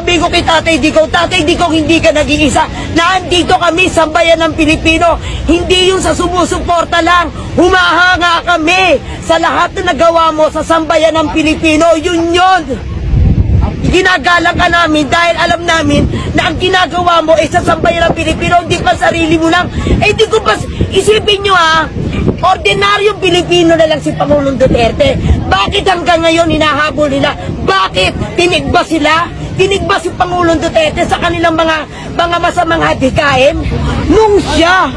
sasabihin ko kay Tatay Digong, Tatay Digong, hindi ka nag-iisa. Nandito kami sa bayan ng Pilipino. Hindi yung sa sumusuporta lang. Humahanga kami sa lahat na nagawa mo sa sambayan ng Pilipino. Yun yun. Ginagalang ka namin dahil alam namin na ang ginagawa mo ay sa sambayan ng Pilipino, hindi pa sarili mo lang. Eh di ko pa, isipin nyo ah, ordinaryong Pilipino na lang si Pangulong Duterte. Bakit hanggang ngayon hinahabol nila? Bakit? Tinig sila? Tinig si Pangulong Duterte sa kanilang mga mga masamang hadikain? Nung siya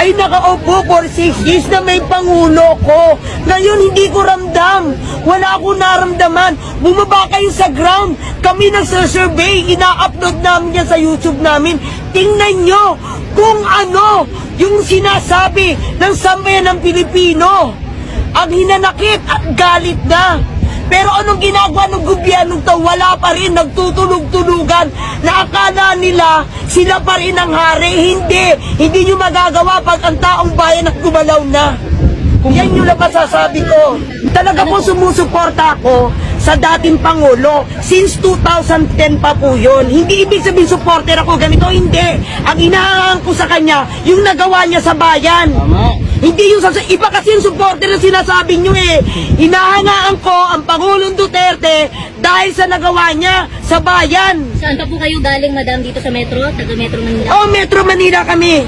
ay nakaupo for 6 years na may pangulo ko. Ngayon hindi ko ramdam. Wala akong naramdaman. Bumaba kayo sa ground. Kami nagsasurvey. Ina-upload namin yan sa YouTube namin. Tingnan nyo kung ano yung sinasabi ng sambayan ng Pilipino. Ang hinanakit at galit na. Pero anong ginagawa ng gobyerno to? Wala pa rin, nagtutulog-tulugan na akala nila sila pa rin ang hari. Hindi, hindi nyo magagawa pag ang taong bayan at gumalaw na. Yan yung lang masasabi ko. Talaga po sumusuporta ako sa dating Pangulo. Since 2010 pa po yun. Hindi ibig sabihin supporter ako ganito, hindi. Ang inahangan ko sa kanya, yung nagawa niya sa bayan. Hindi yung sa iba kasi yung supporter na sinasabi nyo eh. Hinahangaan ko ang Pangulong Duterte dahil sa nagawa niya sa bayan. Saan pa po kayo galing, madam, dito sa metro? Taga Metro Manila? Oh, Metro Manila kami.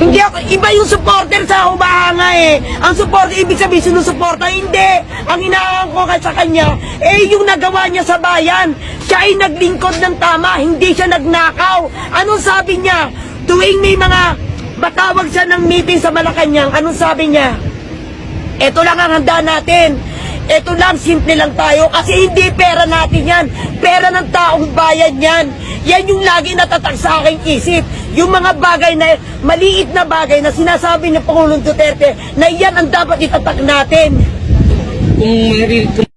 Hindi ako, iba yung supporter sa humahanga eh. Ang supporter, ibig sabihin sinusuporta, hindi. Ang hinahangaan ko sa kanya, eh yung nagawa niya sa bayan. Siya ay naglingkod ng tama, hindi siya nagnakaw. Anong sabi niya? Tuwing may mga batawag siya ng meeting sa Malacanang, anong sabi niya? Ito lang ang handa natin. Ito lang, simple lang tayo. Kasi hindi pera natin yan. Pera ng taong bayan yan. Yan yung lagi natatak sa aking isip. Yung mga bagay na, maliit na bagay na sinasabi ni Pangulong Duterte na yan ang dapat itatak natin. kung,